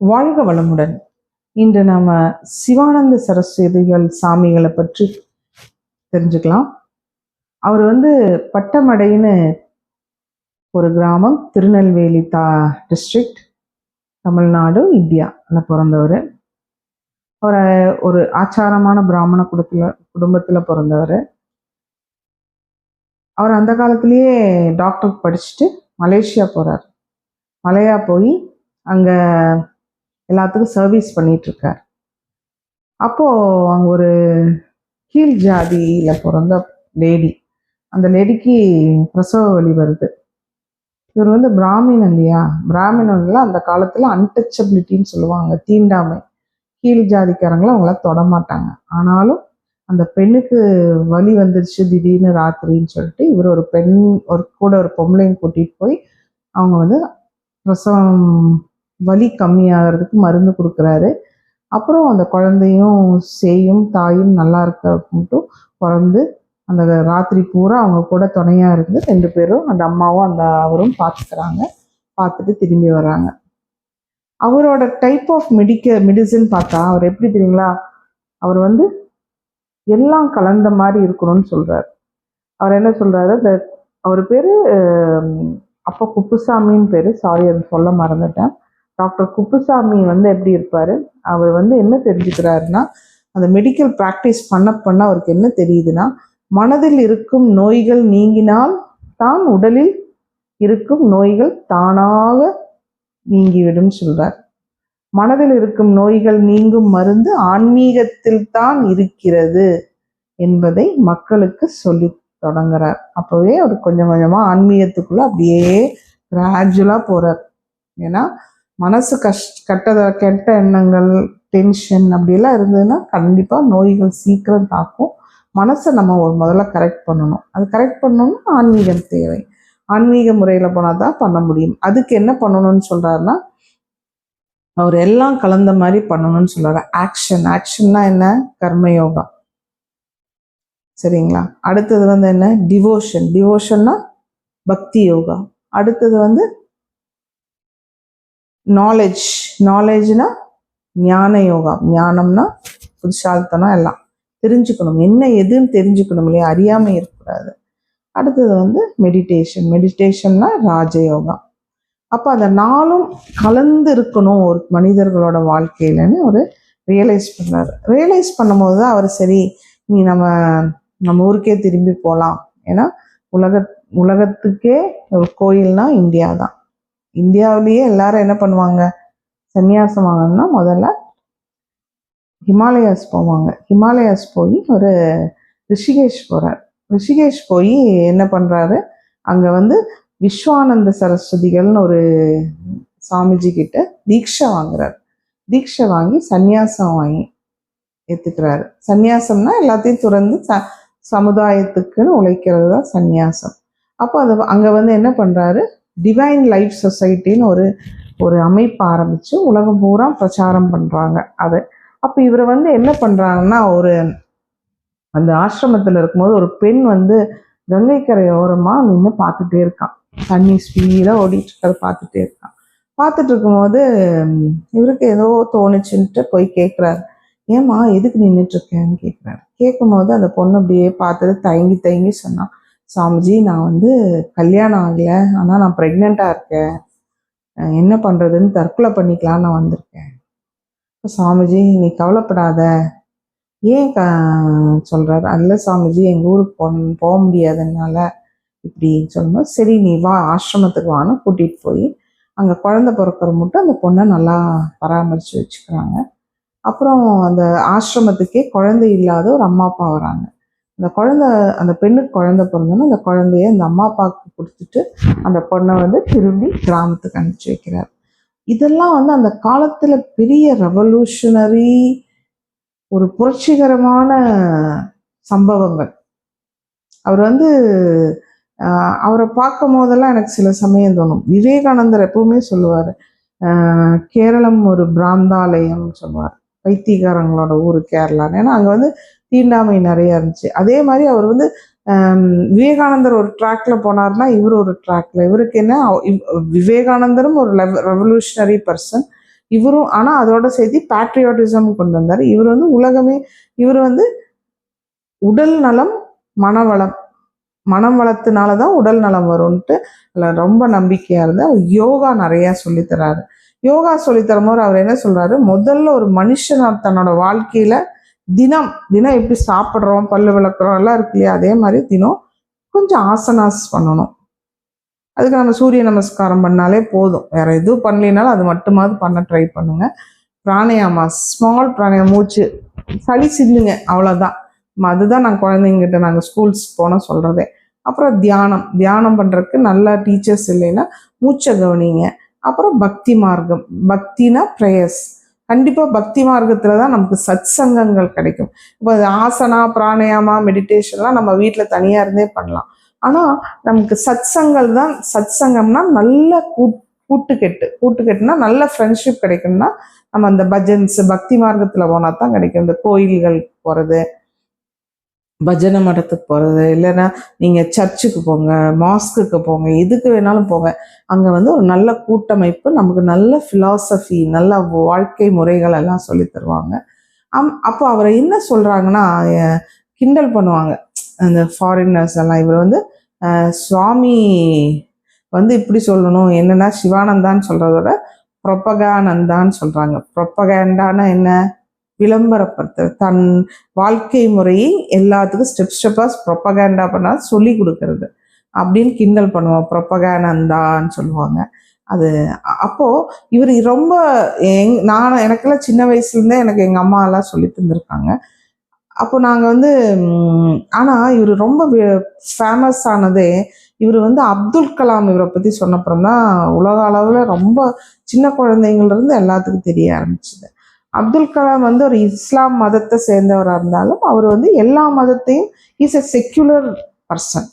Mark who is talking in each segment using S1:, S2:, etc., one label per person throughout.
S1: வாழ்க வளமுடன். இன்று நாம சிவானந்த சரஸ்வதிகள் சாமிகளை பற்றி தெரிஞ்சுக்கலாம். அவர் வந்து பட்டமடைன்னு ஒரு கிராமம் திருநெல்வேலி தா டிஸ்ட்ரிக்ட் தமிழ்நாடு இந்தியா. பிறந்தவர். அவர் ஒரு ஆச்சாரமான பிராமண குடத்தில் குடும்பத்தில் பிறந்தவர். அவர் அந்த காலத்திலேயே டாக்டர் படிச்சுட்டு மலேசியா போகிறார் மலையா போய் அங்கே எல்லாத்துக்கும் சர்வீஸ் பண்ணிட்டு இருக்கார் அப்போ ஒரு கீழ் ஜாதியில் பிறந்த லேடி அந்த லேடிக்கு பிரசவ வலி வருது. இவர் வந்து பிராமின் இல்லையா? பிராமின்ல அந்த காலத்தில் அன்டச்சபிலிட்டின்னு சொல்லுவாங்க தீண்டாமை. கீழ் ஜாதிக்காரங்களை அவங்கள தொட மாட்டாங்க. ஆனாலும் அந்த பெண்ணுக்கு வலி வந்துருச்சு திடீர்னு ராத்திரின்னு சொல்லிட்டு இவர் ஒரு பெண் ஒரு கூட ஒரு பொம்பளையும் கூட்டிகிட்டு போய் அவங்க வந்து பிரசவம் வலி கம்மியாகிறதுக்கு மருந்து கொடுக்குறாரு. அப்புறம் அந்த குழந்தையும் சேயும் தாயும் நல்லா இருக்கட்டும் பிறந்து அந்த ராத்திரி பூரா அவங்க கூட துணையாக இருந்து ரெண்டு பேரும் அந்த அம்மாவும் அந்த அவரும் பார்த்துக்கிறாங்க. பார்த்துட்டு திரும்பி வராங்க அவரோட டைப் ஆஃப் மெடிக்க மெடிசன் பார்த்தா அவர் எப்படி தெரியுங்களா? அவர் வந்து எல்லாம் கலந்த மாதிரி இருக்கணும்னு சொல்கிறார் அவர் என்ன சொல்கிறாரு இந்த அவர் பேர் அப்போ குப்புசாமின்னு பேர். சாரி அது சொல்ல மறந்துட்டேன். டாக்டர் குப்புசாமி வந்து எப்படி இருப்பார்? அவர் வந்து என்ன தெரிஞ்சுக்கிறாருன்னா அந்த மெடிக்கல் ப்ராக்டிஸ் பண்ண பண்ண அவருக்கு என்ன தெரியுதுன்னா மனதில் இருக்கும் நோய்கள் நீங்கினால் தான் உடலில் இருக்கும் நோய்கள் தானாக நீங்கிவிடும் சொல்றார். மனதில் இருக்கும் நோய்கள் நீங்கும் மருந்து ஆன்மீகத்தில் தான் இருக்கிறது என்பதை மக்களுக்கு சொல்லி தொடங்குறார். அப்போவே அவர் கொஞ்சம் கொஞ்சமாக ஆன்மீகத்துக்குள்ளே அப்படியே கிராஜுவலாக போகிறார் ஏன்னா மனசு கஷ் கட்டத கெட்ட எண்ணங்கள் டென்ஷன் அப்படியெல்லாம் இருந்ததுன்னா கண்டிப்பாக நோய்கள் சீக்கிரம் தாக்கும். மனசை நம்ம ஒரு முதல்ல கரெக்ட் பண்ணணும். அது கரெக்ட் பண்ணணும்னா ஆன்மீகம் தேவை. ஆன்மீக முறையில் போனால் தான் பண்ண முடியும். அதுக்கு என்ன பண்ணணும்னு சொல்கிறாருன்னா அவர் எல்லாம் கலந்த மாதிரி பண்ணணும்னு சொல்கிறாரு ஆக்ஷன் ஆக்ஷன்னா என்ன? கர்மயோகா. சரிங்களா? அடுத்தது வந்து என்ன? டிவோஷன் டிவோஷன்னா பக்தி யோகா. அடுத்தது வந்து நாலேஜ் நாலேஜ்னா ஞான யோகா ஞானம்னா புதுசால்தனம் எல்லாம். தெரிஞ்சுக்கணும். என்ன எதுன்னு தெரிஞ்சுக்கணும் இல்லையா? அறியாமல் இருக்கக்கூடாது. அடுத்தது வந்து மெடிடேஷன் மெடிடேஷன்னா ராஜயோகா அப்போ அதை நாளும் கலந்து இருக்கணும் ஒரு மனிதர்களோட வாழ்க்கையிலன்னு ஒரு ரியலைஸ் பண்ணார். ரியலைஸ் பண்ணும்போது தான் அவர் சரி நீ நம்ம நம்ம ஊருக்கே திரும்பி போகலாம் ஏன்னா உலக உலகத்துக்கே ஒரு கோயில்னா இந்தியா தான் இந்தியாவிலேயே எல்லாரும் என்ன பண்ணுவாங்க? சன்னியாசம் வாங்கணும்னா முதல்ல ஹிமாலயாஸ் போவாங்க. ஹிமாலயாஸ் போய் ஒரு ரிஷிகேஷ் போகிறார் ரிஷிகேஷ் போய் என்ன பண்ணுறாரு அங்கே வந்து விஸ்வானந்த சரஸ்வதிகள்னு ஒரு சாமிஜி கிட்ட தீட்சை வாங்குறாரு. தீட்சை வாங்கி சந்நியாசம் வாங்கி ஏற்றுக்கிறாரு சந்நியாசம்னா எல்லாத்தையும் துறந்து ச சமுதாயத்துக்குன்னு உழைக்கிறது தான் சந்நியாசம் அப்போ அது அங்கே வந்து என்ன பண்ணுறாரு டிவைன் லைஃப் சொசைட்டின்னு ஒரு ஒரு அமைப்பு ஆரம்பித்து உலகம் பூரா பிரச்சாரம் பண்ணுறாங்க அது. அப்போ இவர் வந்து என்ன பண்ணுறாங்கன்னா ஒரு அந்த ஆசிரமத்தில் இருக்கும்போது ஒரு பெண் வந்து கங்கை ஓரமாக நின்று பார்த்துட்டே இருக்கான். தண்ணி ஸ்பீடாக ஓடிட்டு இருக்கிறத பார்த்துட்டே இருக்கான். பார்த்துட்டு இருக்கும்போது இவருக்கு ஏதோ தோணுச்சுன்ட்டு போய் கேட்குறாரு ஏம்மா எதுக்கு நின்றுட்டுருக்கேன்னு கேட்குறாரு கேட்கும்போது அந்த பொண்ணு அப்படியே பார்த்துட்டு தயங்கி தயங்கி சொன்னான். சாமிஜி நான் வந்து கல்யாணம் ஆகலை. ஆனால் நான் ப்ரெக்னெண்ட்டாக இருக்கேன். என்ன பண்ணுறதுன்னு தற்கொலை பண்ணிக்கலாம்னு நான் வந்திருக்கேன். சாமிஜி நீ கவலைப்படாத. ஏன் க சொல்கிறாரு அல்ல சாமிஜி எங்கள் ஊருக்கு போ போக முடியாதனால இப்படி சொல்லும்போது சரி நீ வா ஆசிரமத்துக்கு வான்னு கூட்டிகிட்டு போய் அங்கே குழந்த பிறக்கிற மட்டும் அந்த பொண்ணை நல்லா பராமரித்து வச்சுக்கிறாங்க. அப்புறம் அந்த ஆசிரமத்துக்கே குழந்தை இல்லாத ஒரு அம்மா அப்பா வராங்க. அந்த குழந்தை அந்த பெண்ணுக்கு குழந்தை பிறந்தோன்னா அந்த குழந்தைய அந்த அம்மா அப்பாவுக்கு கொடுத்துட்டு அந்த பொண்ணை வந்து திரும்பி கிராமத்துக்கு அனுப்பிச்சு வைக்கிறார். இதெல்லாம் வந்து அந்த காலத்தில் பெரிய ரெவல்யூஷனரி ஒரு புரட்சிகரமான சம்பவங்கள். அவர் வந்து அவரை பார்க்கும் போதெல்லாம் எனக்கு சில சமயம் தோணும். விவேகானந்தர் எப்பவுமே சொல்லுவார் கேரளம் ஒரு பிராந்தாலயம்னு சொல்லுவார். பைத்தியக்காரங்களோட ஊர் கேரளான்னு. ஏன்னா அங்கே வந்து தீண்டாமை நிறைய இருந்துச்சு. அதே மாதிரி அவர் வந்து விவேகானந்தர் ஒரு ட்ராக்ல போனார்னா இவர் ஒரு ட்ராக்ல இவருக்கு என்ன விவேகானந்தரும் ஒரு ரெவல்யூஷனரி பர்சன் இவரும் ஆனால் அதோட சேர்த்து பேட்ரியாட்டிசம் கொண்டு வந்தார். இவர் வந்து உலகமே இவர் வந்து உடல் நலம் மனவளம். மனம் வளத்தினால தான் உடல் நலம் வரும்ன்ட்டு ரொம்ப நம்பிக்கையாக இருந்தால் அவர் யோகா நிறையா சொல்லித்தராரு யோகா சொல்லித்தரும் போது அவர் என்ன சொல்கிறாரு முதல்ல ஒரு மனுஷன் தன்னோட வாழ்க்கையில் தினம் தினம் எப்படி சாப்பிட்றோம் பல்லு விளக்குறோம் எல்லாம் இருக்கு இல்லையா? அதே மாதிரி தினம் கொஞ்சம் ஆசனாஸ் பண்ணணும். அதுக்கு நம்ம சூரிய நமஸ்காரம் பண்ணாலே போதும். வேற எதுவும் பண்ணலினாலும் அது மட்டுமாவது பண்ண ட்ரை பண்ணுங்க. பிராணயாமா ஸ்மால் பிராணயம் மூச்சு சளி சிந்துங்க அவ்வளோதான் அதுதான் நாங்கள் குழந்தைங்கிட்ட நாங்கள் ஸ்கூல்ஸ் போனால் சொல்கிறதே அப்புறம் தியானம் தியானம் பண்ணுறதுக்கு நல்ல டீச்சர்ஸ் இல்லைன்னா மூச்சை கவனிங்க. அப்புறம் பக்தி மார்க்கம் பக்தினா ப்ரேயர்ஸ் கண்டிப்பாக பக்தி மார்க்கத்தில் தான் நமக்கு சத் சங்கங்கள் கிடைக்கும். இப்போ ஆசனா பிராணயாமா மெடிடேஷன்லாம் நம்ம வீட்டில் தனியாக இருந்தே பண்ணலாம். ஆனால் நமக்கு சத் சங்கல் தான் சத் சங்கம்னா நல்ல கூட் கூட்டுக்கெட்டு. கூட்டுக்கெட்டுனா நல்ல ஃப்ரெண்ட்ஷிப் கிடைக்கும்னா நம்ம அந்த பஜன்ஸ் பக்தி மார்க்கத்தில் போனால் தான் கிடைக்கும். இந்த கோயில்கள் போகிறது பஜனை மடத்துக்கு போகிறது இல்லைன்னா நீங்கள் சர்ச்சுக்கு போங்க மாஸ்க்குக்கு போங்க எதுக்கு வேணாலும் போங்க. அங்கே வந்து ஒரு நல்ல கூட்டமைப்பு நமக்கு நல்ல ஃபிலாசபி நல்ல வாழ்க்கை முறைகள் எல்லாம் சொல்லி தருவாங்க. அம் அப்போ அவரை என்ன சொல்கிறாங்கன்னா கிண்டல் பண்ணுவாங்க. அந்த ஃபாரினர்ஸ் எல்லாம் இவர் வந்து சுவாமி வந்து இப்படி சொல்லணும். என்னன்னா சிவானந்தான்னு சொல்கிறதோட ப்ரொப்பகானந்தான்னு சொல்கிறாங்க ப்ரொப்பகேண்டானா என்ன? விளம்பரப்படுத்துறது தன் வாழ்க்கை முறையை எல்லாத்துக்கும் ஸ்டெப் ஸ்டெப்பாக ப்ரொப்பகேண்டா பண்ணால் சொல்லி கொடுக்கறது. அப்படின்னு கிண்டல் பண்ணுவோம். ப்ரொப்பகேனந்தான்னு சொல்லுவாங்க. அது அப்போது இவர் ரொம்ப எங் நான் எனக்கெல்லாம் சின்ன வயசுலேருந்தே எனக்கு எங்கள் அம்மா எல்லாம் சொல்லி தந்திருக்காங்க. அப்போ நாங்கள் வந்து ஆனால் இவர் ரொம்ப ஃபேமஸ் ஆனதே இவர் வந்து அப்துல் கலாம் இவரை பற்றி சொன்னப்புறம் தான் உலக அளவில் ரொம்ப சின்ன குழந்தைங்கள்லேருந்து எல்லாத்துக்கும் தெரிய ஆரம்பிச்சுது. அப்துல் கலாம் வந்து ஒரு இஸ்லாம் மதத்தை சேர்ந்தவராக இருந்தாலும் அவர் வந்து எல்லா மதத்தையும் இஸ் எ செக்யுலர் பர்சன்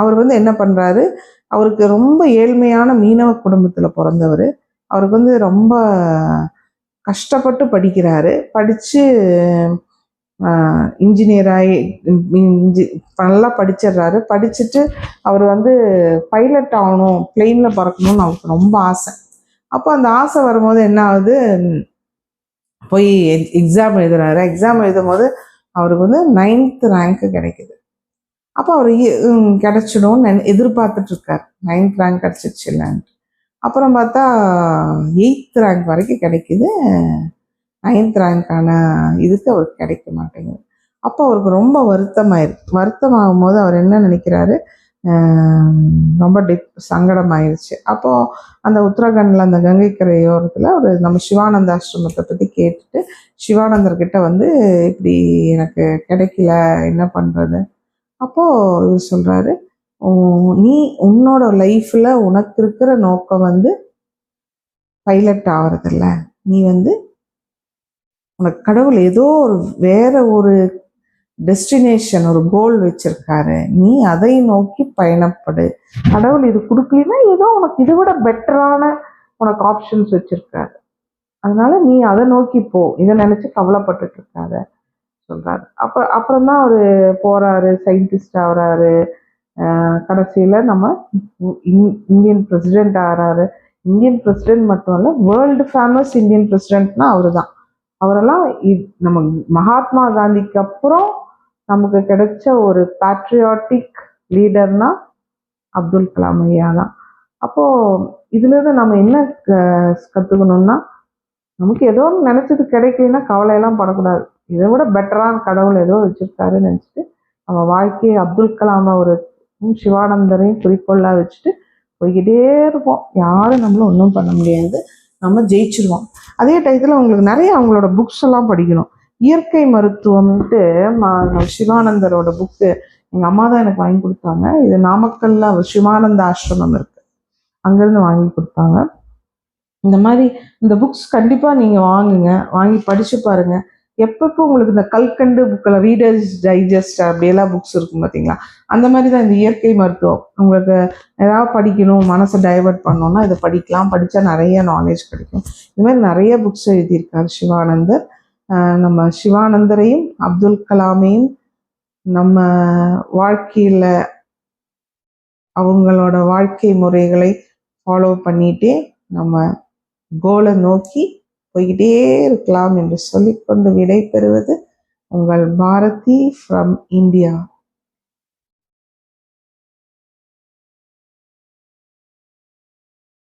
S1: அவர் வந்து என்ன பண்ணுறாரு அவருக்கு ரொம்ப ஏழ்மையான மீனவ குடும்பத்தில் பிறந்தவர். அவருக்கு வந்து ரொம்ப கஷ்டப்பட்டு படிக்கிறாரு. படித்து இன்ஜினியராகி இன்ஜி நல்லா படிச்சிடுறாரு. படிச்சுட்டு அவர் வந்து பைலட் ஆகணும் பிளெயினில் பறக்கணும்னு அவருக்கு ரொம்ப ஆசை. அப்போ அந்த ஆசை வரும்போது என்ன ஆகுது? போய் எக்ஸாம் எழுதுறாரு. எக்ஸாம் எழுதும் போது அவருக்கு வந்து நைன்த் ரேங்க்கு கிடைக்குது. அப்போ அவர் இ- எதிர்பார்த்துட்டு இருக்கார். நைன்த் ரேங்க் கிடச்சிருச்சு இல்லைன்ட்டு. அப்புறம் பார்த்தா எயித் ரேங்க் வரைக்கும் கிடைக்குது. நைன்த் ரேங்க்கான இதுக்கு அவருக்கு கிடைக்க மாட்டேங்குது. அப்போ அவருக்கு ரொம்ப வருத்தமாயிருக்கு வருத்தமாகும் போது அவர் என்ன நினைக்கிறாரு? ரொம்ப டிப் சங்கடம் ஆயிடுச்சு அப்போது அந்த உத்தரகண்டில் அந்த கங்கை கரையோரத்தில் ஒரு நம்ம சிவானந்த ஆசிரமத்தை பற்றி கேட்டுட்டு சிவானந்தர்கிட்ட வந்து இப்படி எனக்கு கிடைக்கல என்ன பண்ணுறது அப்போது இவர் சொல்கிறாரு நீ உன்னோட லைஃப்பில் உனக்கு இருக்கிற நோக்கம் வந்து பைலட் ஆகிறதில்ல நீ வந்து உனக்கு கடவுள் ஏதோ ஒரு வேற ஒரு டெஸ்டினேஷன் ஒரு கோல் வச்சிருக்காரு. நீ அதை நோக்கி பயணப்படு. கடவுள் இது கொடுக்கலன்னா ஏதோ உனக்கு இதை விட பெட்டரான உனக்கு ஆப்ஷன்ஸ் வச்சிருக்காரு. அதனால நீ அதை நோக்கி போ. இதை நினைச்சு கவலைப்பட்டுட்டு இருக்காத சொல்றாரு. அப்புறம் தான் அவரு போறாரு சயின்டிஸ்ட் ஆகிறாரு. கடைசியில் கடைசியில நம்ம இந்தியன் பிரசிடென்ட் ஆகிறாரு. இந்தியன் பிரசிடென்ட் மட்டும் இல்லை வேர்ல்டு ஃபேமஸ் இந்தியன் பிரசிடென்ட்னா அவரு தான் அவரெல்லாம் நம்ம மகாத்மா காந்திக்கு அப்புறம் நமக்கு கிடைச்ச ஒரு பேட்ரியாட்டிக் லீடர்னா அப்துல் கலாம் ஐயா தான். அப்போ இதுலேருந்து நம்ம என்ன க- நமக்கு ஏதோ ஒன்று நினச்சது கிடைக்கலன்னா கவலையெல்லாம் படக்கூடாது. இதை விட பெட்டரான கடவுள் ஏதோ வச்சுருக்காருன்னு நினச்சிட்டு நம்ம வாழ்க்கையை அப்துல் கலாமை ஒரு சிவானந்தரையும் குறிக்கோளாக வச்சுட்டு போய்கிட்டே இருப்போம். யாரும் நம்மளும் ஒன்றும் பண்ண முடியாது. நம்ம ஜெயிச்சிருவோம். அதே டயத்தில் உங்களுக்கு நிறைய அவங்களோட புக்ஸ் எல்லாம் படிக்கணும். இயற்கை மருத்துவம்ன்ட்டு மா சிவானந்தரோட புக்கு எங்கள் அம்மா தான் எனக்கு வாங்கி கொடுத்தாங்க. இது நாமக்கல்ல சிவானந்த ஆசிரமம் இருக்கு. அங்கேருந்து வாங்கி கொடுத்தாங்க. இந்த மாதிரி இந்த புக்ஸ் கண்டிப்பாக நீங்கள் வாங்குங்க. வாங்கி படிச்சு பாருங்க. எப்பப்போ உங்களுக்கு இந்த கல்கண்டு புக்கில் ரீடர்ஸ் டைஜஸ்ட் அப்படியெல்லாம் புக்ஸ் இருக்கும் பார்த்தீங்களா அந்த மாதிரி தான் இந்த இயற்கை மருத்துவம். உங்களுக்கு ஏதாவது படிக்கணும் மனசை டைவர்ட் பண்ணோன்னா இதை படிக்கலாம். படித்தா நிறைய நாலேஜ் கிடைக்கும். இது மாதிரி நிறைய புக்ஸ் எழுதியிருக்காரு சிவானந்தர். நம்ம சிவானந்தரையும் அப்துல் கலாமையும் நம்ம வாழ்க்கையில் அவங்களோட வாழ்க்கை முறைகளை ஃபாலோ பண்ணிட்டே நம்ம கோலை நோக்கி போய்கிட்டே இருக்கலாம் என்று சொல்லிக்கொண்டு விடை பெறுவது உங்கள் பாரதி ஃப்ரம் இந்தியா